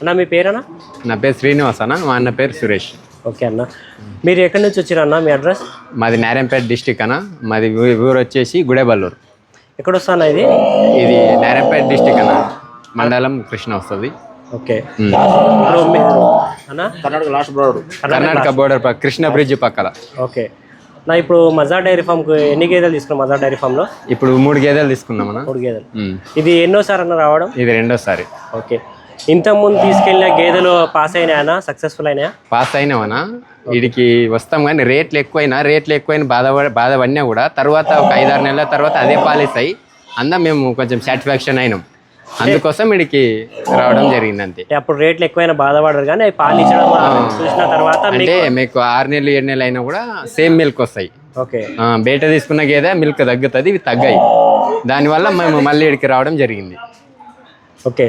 అన్న మీ పేరేనా నా పేరు శ్రీనివాస్ అన్న. మా అన్న పేరు సురేష్. ఓకే అన్న. మీరు ఎక్కడి నుంచి వచ్చిరన్న మీ అడ్రస్? మాది నారాయణపేట డిస్టిక్ అన్న. మాది ఊరు వచ్చేసి గుడేబల్లూరు. ఎక్కడ వస్తానా ఇది? ఇది నారాయణపేట డిస్టిక్ అన్న. మండలం కృష్ణ వస్తుంది. ఓకే. అన్న? కర్ణాటక లాస్ట్ బ్రాడ్. కర్ణాటక బోర్డర్ కృష్ణ బ్రిడ్జ్ పక్కల. ఓకే. నా ఇప్పుడు మజా డైరీ ఫామ్కి ఎన్ని గేదెలు తీసుకున్నాం మజా డైరీ ఫామ్లో ఇప్పుడు మూడు గేదెలు తీసుకున్నాం మూడు గేదెలు. ఇది ఎన్నోసారి అన్న రావడం? ఇది రెండోసారి. ఓకే. ఇంతకుముందు తీసుకెళ్ళిన గేదెలు పాస్ అయినాయనా? సక్సెస్ఫుల్ అయినాయా? పాస్ అయినామన్నా వీడికి వస్తాం కానీ రేట్లు ఎక్కువైనా రేట్లు ఎక్కువైన బాధ బాధ పడినా కూడా తర్వాత ఒక ఐదారు నెలల తర్వాత అదే పాలిస్ అయ్యి అందా మేము కొంచెం సాటిస్ఫాక్షన్ అయినాం. అందుకోసం వీడికి రావడం జరిగింది అంతే అప్పుడు రేట్లు ఎక్కువైనా బాధపడరు కానీ అవి పాలు ఇచ్చడం చూసిన తర్వాత అంటే మీకు ఆరు నెలలు ఏడు నెలలు అయినా కూడా సేమ్ మిల్క్ వస్తాయి. ఓకే. ఆ, బయట తీసుకున్న గేదె మిల్క్ తగ్గుతుంది ఇవి తగ్గాయి. దానివల్ల మేము మళ్ళీ ఇక్కడికి రావడం జరిగింది. ఓకే.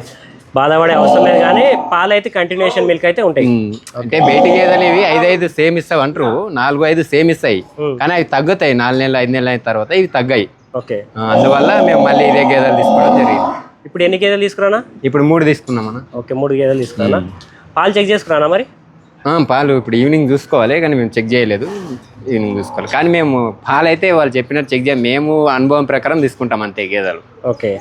బాధపడే అవసరం లేదు కానీ పాలు అయితే కంటిన్యూషన్ మిల్క్ అయితే ఉంటాయి. అంటే బయట గేదెలు ఇవి ఐదు ఐదు సేమ్ ఇస్తావు అంటారు. నాలుగు ఐదు సేమ్ ఇస్తాయి. కానీ అవి తగ్గుతాయి. నాలుగు నెలలు ఐదు నెలలు అయిన తర్వాత ఇవి తగ్గాయి. ఓకే. అందువల్ల మేము మళ్ళీ ఇదే గేదెలు తీసుకోవడం జరిగింది. ఇప్పుడు ఎన్ని గేదెలు తీసుకురానా? ఇప్పుడు మూడు తీసుకున్నాం అన్న. ఓకే మూడు గేదెలు తీసుకురానా? పాలు చెక్ చేసుకురానా మరి? పాలు ఇప్పుడు ఈవినింగ్ చూసుకోవాలి కానీ మేము చెక్ చేయలేదు. ఈవినింగ్ చూసుకోవాలి. కానీ మేము పాలు అయితే వాళ్ళు చెప్పినట్టు చెక్ చేయం మేము అనుభవం ప్రకారం తీసుకుంటాం అంతే గేదెలు. ఓకే.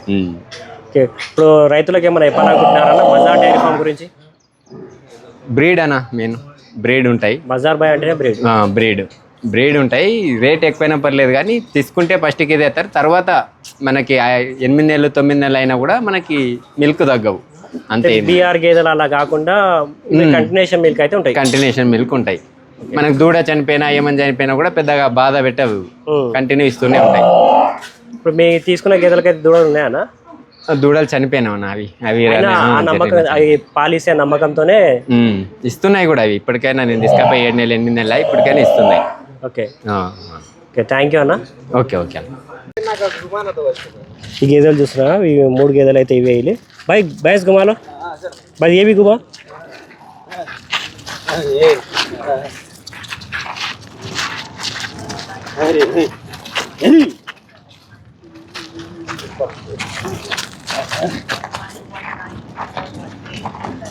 ఓకే ఇప్పుడు రైతులకు ఏమైనా చెప్పాలనుకుంటున్నారన్న మజార్ డైరీ ఫామ్ గురించి? బ్రీడ్ అన్న మెయిన్. బ్రీడ్ ఉంటాయి. మజార్ బాయ్ అంటేనే బ్రీడ్? బ్రీడ్. బ్రీడ్ ఉంటాయి. రేట్ ఎక్కువైనా పర్లేదు కానీ తీసుకుంటే ఫస్ట్కి ఇది అవుతారు తర్వాత మనకి ఎనిమిది నెలలు తొమ్మిది నెలలు అయినా కూడా మనకి మిల్క్ తగ్గవు. అంతే. బీఆర్ గేదెలు అలా కాకుండా కంటిన్యూషన్ మిల్క్ అయితే ఉంటాయి. కంటిన్యూషన్ మిల్క్ ఉంటాయి. మనకు దూడ చనిపోయినా ఏమని చనిపోయినా కూడా పెద్దగా బాధ పెట్టవు. కంటిన్యూ ఇస్తూనే ఉంటాయి. ఇప్పుడు మీ తీసుకున్న గేదెలకైతే దూడలు ఉన్నాయన్నా? దూడలు చనిపోయినావు అన్న అవి. అవి అవి పాలిసే నమ్మకంతోనే ఇస్తున్నాయి కూడా అవి. ఇప్పటికైనా నేను తీసుకపోయి ఏడు నెలలు ఎనిమిది నెలలు ఇప్పటికైనా ఇస్తున్నాయి. ಓಕೆ ఓకే థ్యాంక్ యూ అన్న ఓకే ఓకే ఈ గేదెలు చూస్తున్నా ఇవి మూడు గేదెలు అయితే ఇవి వేయాలి బాయ్ బయస్ గుమాలో బాయ్ ఏవి గుబా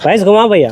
బయస్ గుమా భయ్యా